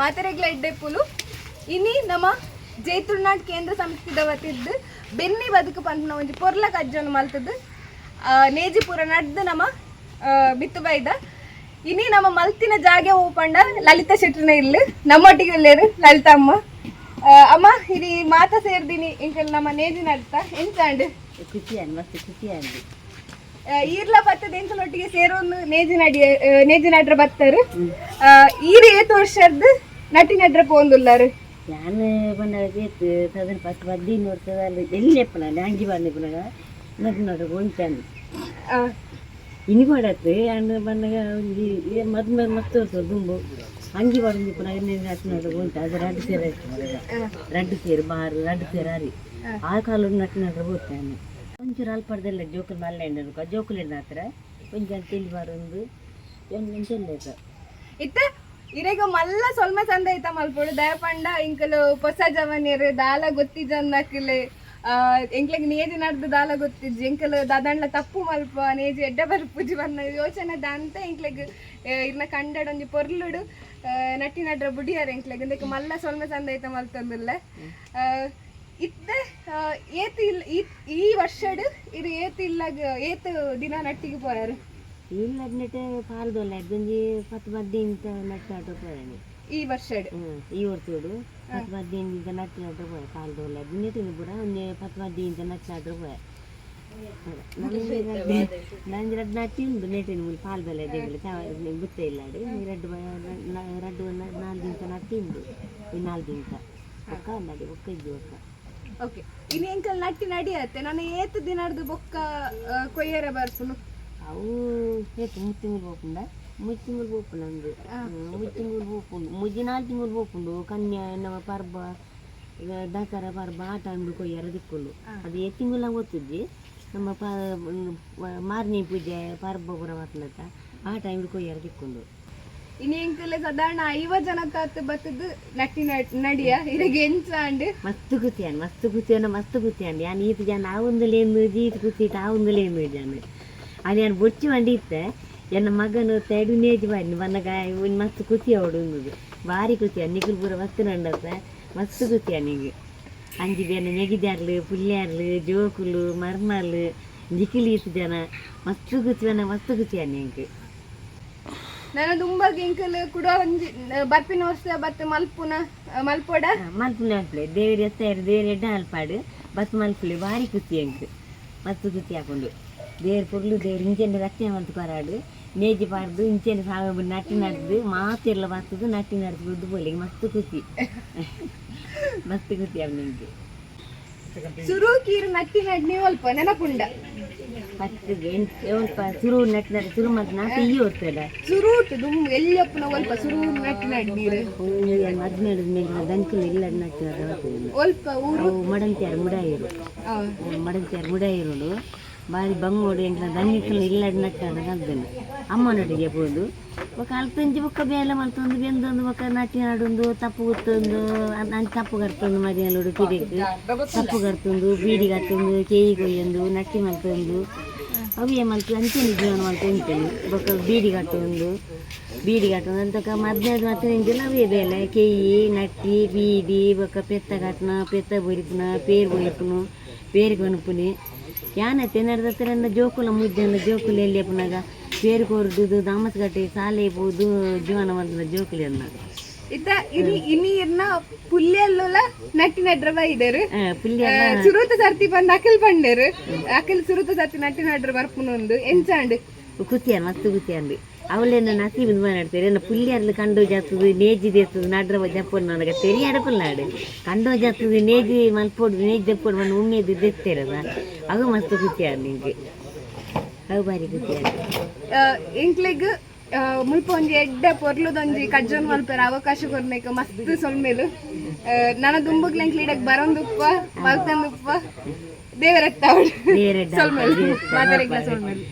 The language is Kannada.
ಮಾತೆರೆಗ್ಲ ಎಡ್ಡೆಪ್ಪುಲು ಇನಿ ನಮ್ಮ ಜೈತುರ್ನಾಡ್ ಕೇಂದ್ರ ಸಂಸ್ಥೆದ ವತಿದ್ದು ಬೆನ್ನಿ ಬದುಕು ಪಂಪನ ಒಂಜಿ ಪೊರ್ಲ ಕಜ್ಜನ್ನು ಮಲ್ತದ್ದು ನೇಜಿಪುರ ನಡ್ದು ನಮ್ಮ ಬಿತ್ತು ಬೈದ. ಇನಿ ನಮ್ಮ ಮಲ್ತಿನ ಜಾಗೆ ಓಪಂಡ ಲಲಿತಾ ಶೆಟ್ಟಿನ ಇಲ್ಲಿ. ನಮ್ಮೊಟ್ಟಿಗೆ ಇಲ್ಲೇರು ಲಲಿತಾ ಅಮ್ಮ. ಅಮ್ಮ ಇದು ಮಾತ ಸೇರ್ದಿನಿ. ಇಂಕಲ್ ನಮ್ಮ ನೇಜಿ ನಡ್ತ. ಎಂಚಾಂಡ್ ಈರ್ಲ ಬತ್ತದ ಎಂಕಲೊಟ್ಟಿಗೆ ಸೇರೋನು ನೇಜಿ ನಡಿ ನೇಜಿ ನಡ್ರ ಬತ್ತರು? ಹಾ ಈರೆ ತೋರ್ಸದ್ ನಟ್ಟಿ ನಟ್ರೆ ಪೋವೊಂದುಲ್ಲಾರ್ ಯಾನ್ ಪಂಡ ಏತ್ ಸದನ್ ಪಸ್ಟ್ ಬದಿನೊರ್ತದಲ್ಲ ಎಲ್ಯೆಪ್ಪುನ ಅಂಗಿ ಬಾರಿಪುನಗ ನಟಿನಡ್ ಒಂಚನ್ ಇನ್ ಪಡತ್ ಆಂಡ ಪಂಡಗ ಒಂಜಿ ಏ ಮದ್ಮೇಲೆ ಮಸ್ತ್ ಒತ್ತ ದುಂಬು. ಅಂಗಿವಾರ ಉಂಜಿ ಪುನ ಎಣ್ಣೆ ನಟಿನ ಒಂತ ಅದ ರಡ್ಡ್ ಪೆರ್ ಪೊಲಗ ರಡ್ಡ್ ಪೇರ್ ಬಾರ್ ರಡ್ಡ್ ಪೆರ್ ಅರಿ ಆ. ಕಾಲು ಉಂದು ನಟ್ಟಿನ್ಕ್ರೆ ಪೋತನ್ ಒಂಚೂರು ಅಲ್ಪಡದೆಲ್ಲ ಜೋಕುಲು ಮಲ್ಲೆಂಡೊಗ ಜೋಕುಲೆನ್ ಅತ್ರೆ ತೆಲಿ ಬಾರೊಂದು ಎನ್ ಒಂಚೆಲ್ಲೆ ಇತ್ತ? ಇರೆಗ ಮಲ್ಲ ಸೊಲ್ಮ ಚಂದ ಐತ ಮಲ್ಪೊಡು. ದಯಪಂಡ ಇಂಕಲು ಹೊಸ ಜವನಿಯರು ದಾಲ ಗೊತ್ತಿಜನ್ನಕ್ಲೆ ಎಂಕ್ಲೆಗ್ ನೇಜಿ ನಡೆದು ದಾಲ ಗೊತ್ತಿಜ್ಜಿ. ಎಂಕಲು ದಾದಂಡ್ಲ ತಪ್ಪು ಮಲ್ಪ ನೇಜಿ ಎಡ್ಡ ಬರ್ಪುಜಿ ಬನ್ನ ಯೋಚನೆ ದಂತೆ ಇಂಕ್ಲೆಗ್ ಇರ್ನ ಕಂಡಡ ಒಂಜಿ ಪೊರ್ಲುಡು ನಟ್ಟಿ ನಡ್ರ ಬುಡಿಯಾರ ಎಂಕ್ಲೆಗ್ ಇಂದಕ್ಕೆ ಮಲ್ಲ ಸೊಲ್ಮ ಚಂದ ಐತ ಮಲ್ತಂದಿಲ್ಲ. ಇತ್ತ ಏತಿ ಇಲ್ಲ ಈ- ವರ್ಷ ಇದು ಏತ್ ಇಲ್ಲಾಗ ಏತ್ ದಿನ ನಟ್ಟಿಗೆ ಪೋಯಾರು ಇಲ್ಲ ನೆಟ್ಟೆ ಪಾಲ್ದೊಲ್ಲ ಅದೊಂದು ಪತ್ತು ಬದ್ದಿ ಇಂತ ನಟ್ಟು ನಟ್ಟು ಹೋಯಾನೆ ಈ ವರ್ಷ ಈ ವರ್ಷೋಡು ಪತ್ತು ಮದ್ದಿಂದ ಇಂತ ನಟ್ಟು ನಟ್ಟು ಹೋಯ ಪಾಲ್ದೊಲ್ಲ ತಿಂದು ಕೂಡ ಒಂದು ಪತ್ತು ಬದ್ದಿ ಇಂತ ನಟ್ಟು ನಟ್ಟು ಹೋಯ ನಂಜಿ ರಡ್ಡು ನಟ್ಟಿ ಉಂಟು ನೆಟ್ಟಿನ ಮೂಲ ಪಾಲ್ದೊಲ್ಲ ಗೊತ್ತೇ ಇಲ್ಲ ಅಡಿ ರಡ್ಡು ರಡ್ಡು ನಾಲ್ಕು ದಿನ ನಟ್ಟಿ ಉಂಟು. ಈ ನಾಲ್ಕು ದಿನ ಒಕ್ಕ ನಡಿ ಒಕ್ಕ ಇದ್ದು ಒಕ್ಕ. ಓಕೆ. ಇನ್ನು ಎಂಕಲ್ ನಟ್ಟಿ ನಡಿಯತ್ತೆ. ನಾನು ಏತ್ ದಿನಡ್ದು ಬೊಕ್ಕ ಕೊಯ್ಯರ ಬರ್ಪುನು ಅವು ಹೆಚ್ಚು ಮೂರು ತಿಂಗಳು ಹೋಗ್ಕೊಂಡ ಮೂರು ತಿಂಗಳು ಹೋಗ್ಕೊಂಡು ಮೂರು ತಿಂಗಳು ಹೋಗ್ಕೊಂಡು ಮುಜ್ಜಿ ಕನ್ಯಾ ನಮ್ಮ ಪರ್ಬ ದಾಕರ ಪರ್ಬ ಆಟ ಅಂಡು ಕೊಯ್ಯಾರ ಅದು ಎ ತಿಂಗಳ ಓದ್ತಿದ್ವಿ. ನಮ್ಮ ಪ ಪೂಜೆ ಪರ್ಬಪುರ ಮಾತನಾಡ್ತ ಆ ಟೈಮ್ ಕೊಯ್ಯಾರ ದಿಕ್ಕೊಂಡು. ಇನಿ ಎಂಕುಲ ಸಾಧಾರಣ ಜನ ಕಾತು ಬತ್ತದು ನಟ್ಟಿ ನಡಿಯ? ಇರಗೆ ಎಂಚ ಅಂಡೆ? ಮಸ್ತ್ ಕುತಿಯಾನ್ ಮಸ್ತ್ ಕುತಿಯಾನ ಮಸ್ತ್ ಕುತಿಯಾನ್ ಯಾನ್ ಈತ ಜನ ಆ ಒಂದಲೇನು ಜೀತ್ ಕುತ್ತಿಟ್ಟು ಆ ಒಂದಲೇನು ಜಾನು. ಅದು ಏನು ಬೊಚ್ಚಿ ಮಂಡಿತ್ತೆ ಎನ್ನ ಮಗನು ತೆಡು ನೇಜಿ ಬಾರಿ ಬನ್ನಗ ಒಂದು ಮಸ್ತ್ ಕುತಿಯ ಉಂದು ಭಾರಿ ಕುತಿಯ ನಿಗಲ್ ಪೂರ ಮಸ್ತ್ ನಂಡತ್ತ. ಮಸ್ತ್ ಕುತಿಯ ನಿಗೆ ಅಂಜಿ ಬೇನ ನೆಗಿದ್ಯಾರ್ಲು ಪುಲ್ಯಾರ್ಲು ಜೋಕುಲು ಮರ್ಮಲ್ ನಿಖಿಲ್ ಜನ ಮಸ್ತ್ ಕುತಿಯನ ಮಸ್ತ್ ಕುತಿಯ ನಿಂಗೆ ನಾನು ತುಂಬಾ ಗಿಂಕಲ್ ಕೂಡ ಒಂಜಿ ಬರ್ಪಿನ ವರ್ಷ ಬತ್ತ ಮಲ್ಪುನ ಮಲ್ಪೋಡ? ಮಲ್ಪೊಡ ಮಲ್ಪುನ ಅಲ್ಪಲೆ ದೇವರ ಎತ್ತಾರು ದೇವರ ಎಡ್ಡ ಅಲ್ಪಾಡು ಬಸ್ ಮಲ್ಪುಲಿ ಭಾರಿ ಖುಷಿ ಅಂಕ್ ಮಸ್ತ್ ಖುಷಿ ಹಾಕೊಂಡು. ದೇವ್ರ ಕೊಡ್ಲು ದೇವ್ರ ಇಂಚೆಂಡ ರಕ್ಷಣೆ ಮಾಡ್ತು ಕೊರಾಡು ನೇಜಿ ಪಾಡ್ದು ಇಂಚೆಂಡ ಸಾಗ ನಟ್ಟಿ ನಡೆದು ಮಾತೆಲ್ಲ ಬರ್ತದು ನಟ್ಟಿ ನಡೆದು ಬೋಲಿಗೆ ಮಸ್ತ್ ಖುಷಿ. ಮಸ್ತ್ ಖುಷಿ ಅವ್ ನಿಮಗೆ ಸುರು ಕೀರು ನಟ್ಟಿ ನಡ್ನಿ ಅಲ್ಪ ನೆನಪುಂಡ. ಫಸ್ಟ್ ಸ್ವಲ್ಪ ಸುರು ನಟ್ಟಿನ ಶುರು ಮತ್ತು ನಾಲ್ಕು ಈ ಓದ್ತದ ಸುರೂಟ್ ದುಮ್ ಎಲ್ಲಿಯಪ್ಪನ ಒಲ್ಪ ಸುರು ನಟ್ಟಿ ನಡ್ನೀರು ಹದಿನೇಳು ಮೇಲೆ ದಂಕಲು ಎಲ್ಲ ನಟ್ಟಿನ ಒಲ್ಪ ಊರು. ಮಡಂತಿಯಾರು ಮುಡಾಯಿರು. ಮಡಂತಿಯಾರು ಮುಡಾಯಿರೋಡು ಬಾರಿ ಬಂಗೋಡು ಎಂಕ್ಲ ದನ್ನಿಕ್ಕಲು ಇಲ್ಲಡ್ನಕ್ಕಾಗ ಅದ್ದೇನೆ ಅಮ್ಮನೊಟ್ಟಿಗೆ ಹೋದು. ಬೊಕ್ಕ ಅಲ್ತಂಜಿ ಬೊಕ್ಕ ಬೇಲೆ ಮಲ್ತೊಂದು, ಬೆಂದೊಂದು ಬೊಕ್ಕ ನಾಟಿ ಆಡೊಂದು ತಪ್ಪು ಗೊತ್ತೊಂದು ನಾನು ತಪ್ಪು ಕರ್ತೊಂದು ಮರಿಯಲ್ಲೋಡು ಕಿಡಿಕ್ ತಪ್ಪು ಕರ್ತೊಂದು ಬೀಡಿ ಕತ್ತೊಂದು ಕೇಯಿ ಕೊಯ್ಯೊಂದು, ನಟ್ಟಿ ಮಲ್ತೊಂದು. ಅವಿಯ ಮಲ್ತು, ಅಂಚೆನ ಜೀವನ ಮಾಡ್ತಾ ಉಂಟೇನು ಬೊಕ್ಕ ಬೀಡಿ ಕಟ್ಟೊಂದು ಬೀಡಿ ಕಟ್ಟೊಂದು ಅಂತಕ ಮದ್ನದ ಮತ್ತೆ ಇಂಜಿಲ್ಲ ಅವೇ ಬೇಲೆ, ಕೇಯಿ, ನಟ್ಟಿ ಬೀಡಿ ಬೊಕ್ಕ ಪೆತ್ತ ಕಟ್ಟನ ಪೆತ್ತ ಬೊರಿಪುನ ಪೇರು ಬೊರಿಪುನು ಪೇರು ಕೊನುಪುನಿ ಯಾನ ನಡೆದತ್ತಿರಂದ ಜೋಕುಲ ಮುಜ್ಜಂದ ಜೋಕುಲ ಎಲ್ಲಿ ಪುನಗ ಬೇರು ಕೊರ್ದುದು ದಾಮಸ್ಗಟ್ಟೆ ಸಾಲೆ ಪೋದು ಜೀವನ ಬಂದ ಜೋಕುಲ ಎನ್ನದು ಇತ್ತ ಇನಿ ಇನಿ ಇರ್ನ ಪುಲ್ಲೆಲ್ಲ ನಟಿ ನಡ್ರವ ಇದೇರು ಸುರುತ ಸರ್ತಿ ಬಂದ್ ಅಖಿಲ್ ಬಂಡೇರು. ಅಖಿಲ್ ಸುರುತ ಸರ್ತಿ ನಟಿ ನಡ್ರ ಬರ್ಪುನೊಂದು ಎಂಚಾಂಡ್ ಕುತಿಯನ್ ಮಸ್ತ್ ಕುತಿಯನ್ರಿ ಅವಳೇನ ನಸೀಬ್ ಮಾಡ್ತಾರೆ ಏನ ಪುಲ್ಯಾರ್ಲು ಕಂಡು ಜಾತದು ನೇಜಿ ದೇತದು ನಡ್ರ ಜಪ್ಪೊಡು ನನಗೆ. ತೆರಿಯಾಡಕುಲ್ಲಾಡು ಕಂಡು ಜಾತದು ನೇಜಿ ಮಲ್ಪೊಡು ನೇಜಿ ಜಪ್ಪೋಡು ಬಂದು ಉಮ್ಮೇದು ದೆತ್ತೇರದ. ಅವು ಮಸ್ತ್ ಕುತ್ತಿಯಾರು ನಿಂಗೆ. ಅವು ಬಾರಿ ಕುತ್ತಿಯಾರು ಇಂಕ್ಲಿಗ್ ಮುಲ್ಪ ಒಂಜಿ ಎಡ್ಡೆ ಪೊರ್ಲುದೊಂಜಿ ಕಜ್ಜನ್ ಮಲ್ಪೆರ ಅವಕಾಶ ಕೊರ್ನೇಕ ಮಸ್ತ್ ಸೊಲ್ಮೇಲು ನನ್ನ ದುಂಬುಗ್ಲ ಎಂಕ್ಲಿಡಕ್ ಬರೋಂದುಪ್ಪ ಮಲ್ತಂದುಪ್ಪ. ದೇವರತ್ತ ಸೊಲ್ಮೇಲು ಮಾತಾಡಿಗ್ಲ ಸೊಲ್ಮೇಲು